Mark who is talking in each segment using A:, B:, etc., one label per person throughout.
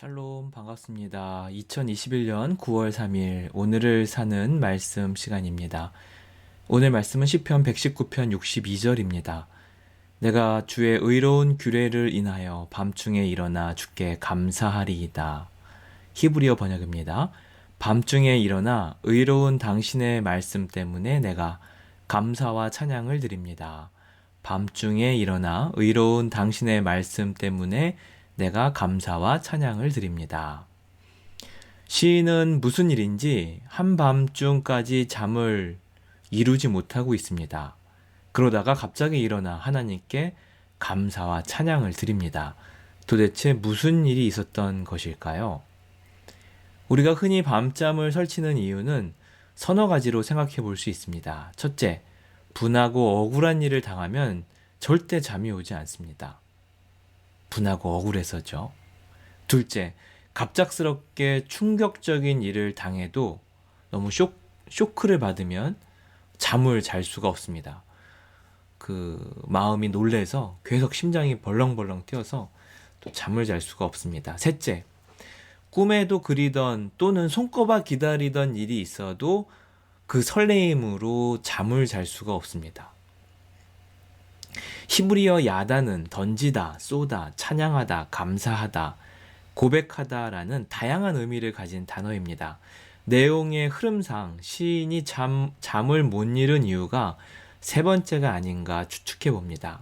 A: 샬롬 반갑습니다. 2021년 9월 3일 오늘을 사는 말씀 시간입니다. 오늘 말씀은 시편 119편 62절입니다. 내가 주의 의로운 규례를 인하여 밤중에 일어나 주께 감사하리이다. 히브리어 번역입니다. 밤중에 일어나 의로운 당신의 말씀 때문에 내가 감사와 찬양을 드립니다. 밤중에 일어나 의로운 당신의 말씀 때문에 내가 감사와 찬양을 드립니다. 시인은 무슨 일인지 한밤중까지 잠을 이루지 못하고 있습니다. 그러다가 갑자기 일어나 하나님께 감사와 찬양을 드립니다. 도대체 무슨 일이 있었던 것일까요? 우리가 흔히 밤잠을 설치는 이유는 서너 가지로 생각해 볼 수 있습니다. 첫째, 분하고 억울한 일을 당하면 절대 잠이 오지 않습니다. 분하고 억울해서죠. 둘째, 갑작스럽게 충격적인 일을 당해도 너무 쇼, 쇼크를 받으면 잠을 잘 수가 없습니다. 그 마음이 놀래서 계속 심장이 벌렁벌렁 뛰어서 또 잠을 잘 수가 없습니다. 셋째, 꿈에도 그리던 또는 손꼽아 기다리던 일이 있어도 그 설레임으로 잠을 잘 수가 없습니다. 히브리어 야다는 던지다, 쏘다, 찬양하다, 감사하다, 고백하다라는 다양한 의미를 가진 단어입니다. 내용의 흐름상 시인이 잠, 잠을 못 이룬 이유가 세 번째가 아닌가 추측해 봅니다.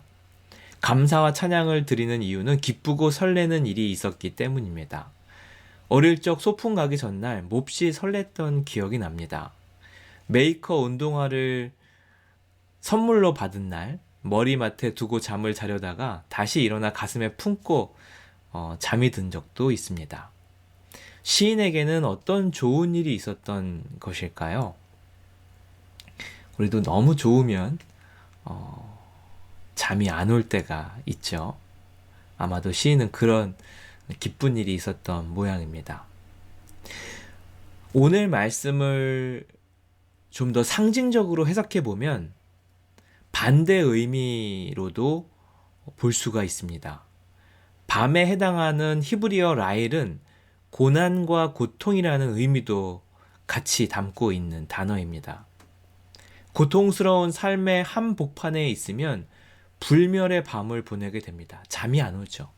A: 감사와 찬양을 드리는 이유는 기쁘고 설레는 일이 있었기 때문입니다. 어릴 적 소풍 가기 전날 몹시 설렜던 기억이 납니다. 메이커 운동화를 선물로 받은 날 머리맡에 두고 잠을 자려다가 다시 일어나 가슴에 품고 어, 잠이 든 적도 있습니다. 시인에게는 어떤 좋은 일이 있었던 것일까요? 우리도 너무 좋으면 어, 잠이 안 올 때가 있죠. 아마도 시인은 그런 기쁜 일이 있었던 모양입니다. 오늘 말씀을 좀 더 상징적으로 해석해 보면 반대 의미로도 볼 수가 있습니다. 밤에 해당하는 히브리어 라일은 고난과 고통이라는 의미도 같이 담고 있는 단어입니다. 고통스러운 삶의 한복판에 있으면 불멸의 밤을 보내게 됩니다. 잠이 안 오죠.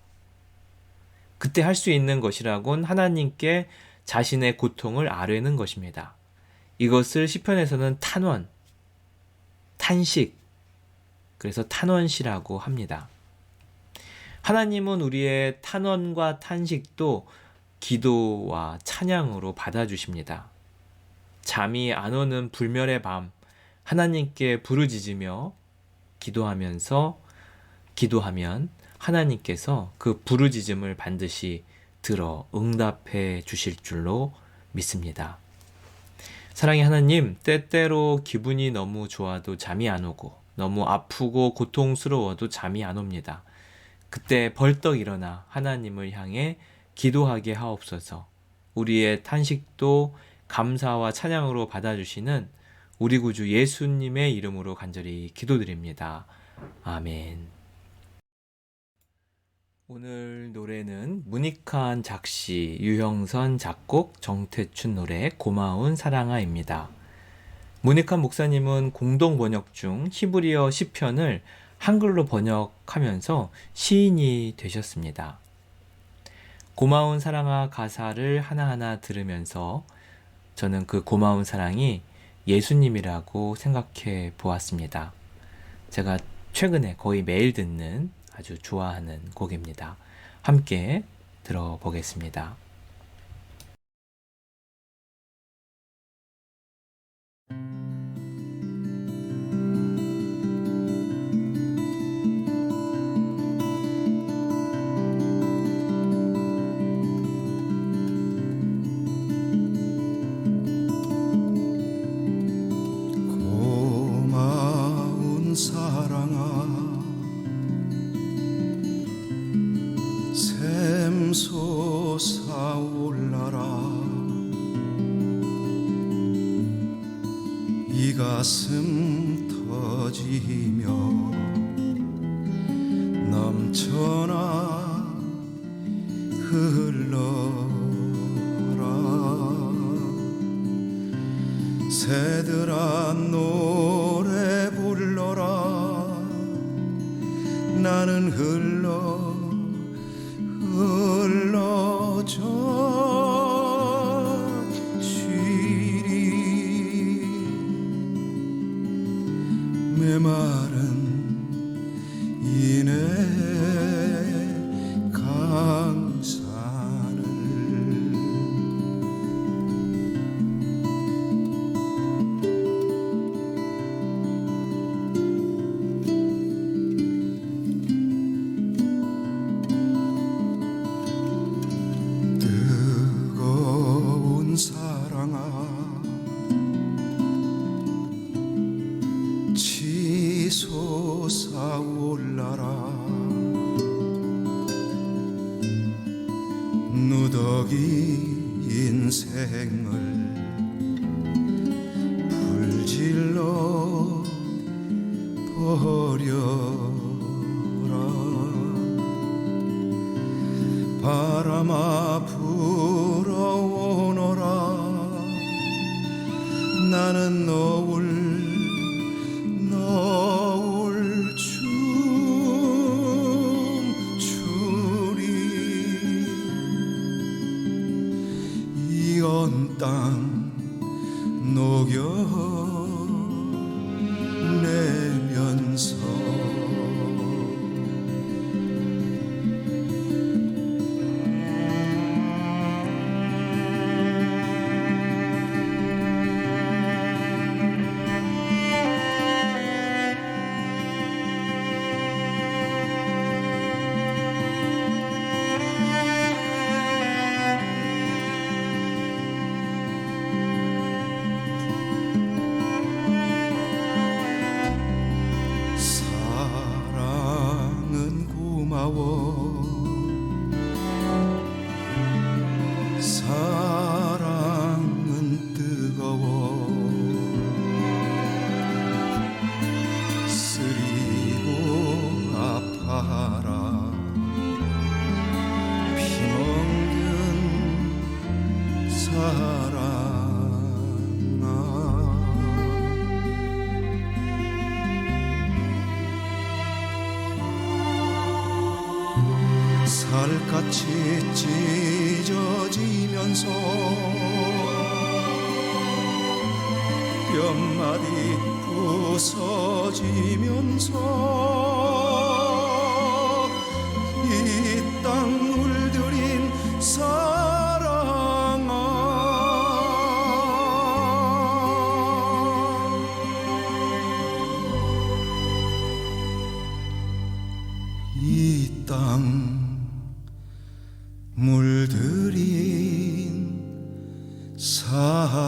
A: 그때 할 수 있는 것이라곤 하나님께 자신의 고통을 아뢰는 것입니다. 이것을 시편에서는 탄원, 탄식, 그래서 탄원시라고 합니다. 하나님은 우리의 탄원과 탄식도 기도와 찬양으로 받아주십니다. 잠이 안 오는 불멸의 밤, 하나님께 부르짖으며 기도하면서 기도하면 하나님께서 그 부르짖음을 반드시 들어 응답해 주실 줄로 믿습니다. 사랑의 하나님, 때때로 기분이 너무 좋아도 잠이 안 오고, 너무 아프고 고통스러워도 잠이 안 옵니다. 그때 벌떡 일어나 하나님을 향해 기도하게 하옵소서. 우리의 탄식도 감사와 찬양으로 받아주시는 우리 구주 예수님의 이름으로 간절히 기도드립니다. 아멘. 오늘 노래는 문익한 작시, 유형선 작곡, 정태춘 노래 고마운 사랑아입니다. 문익한 목사님은 공동 번역 중 히브리어 시편을 한글로 번역하면서 시인이 되셨습니다. 고마운 사랑아 가사를 하나하나 들으면서 저는 그 고마운 사랑이 예수님이라고 생각해 보았습니다. 제가 최근에 거의 매일 듣는 아주 좋아하는 곡입니다. 함께 들어보겠습니다.
B: 올라라. 이 가슴 터지며 넘쳐나 흘러라. 새들아 노래 불러라. 나는 흘 me maren 솟아올라라. 누더기 인생을 불질러 버려라. 바람아 불어오너라. 나는 너 이 살갗이 찢어지면서 뼘마디 부서지면서 이 땅 물들인 사랑아. 이땅 물들인 사랑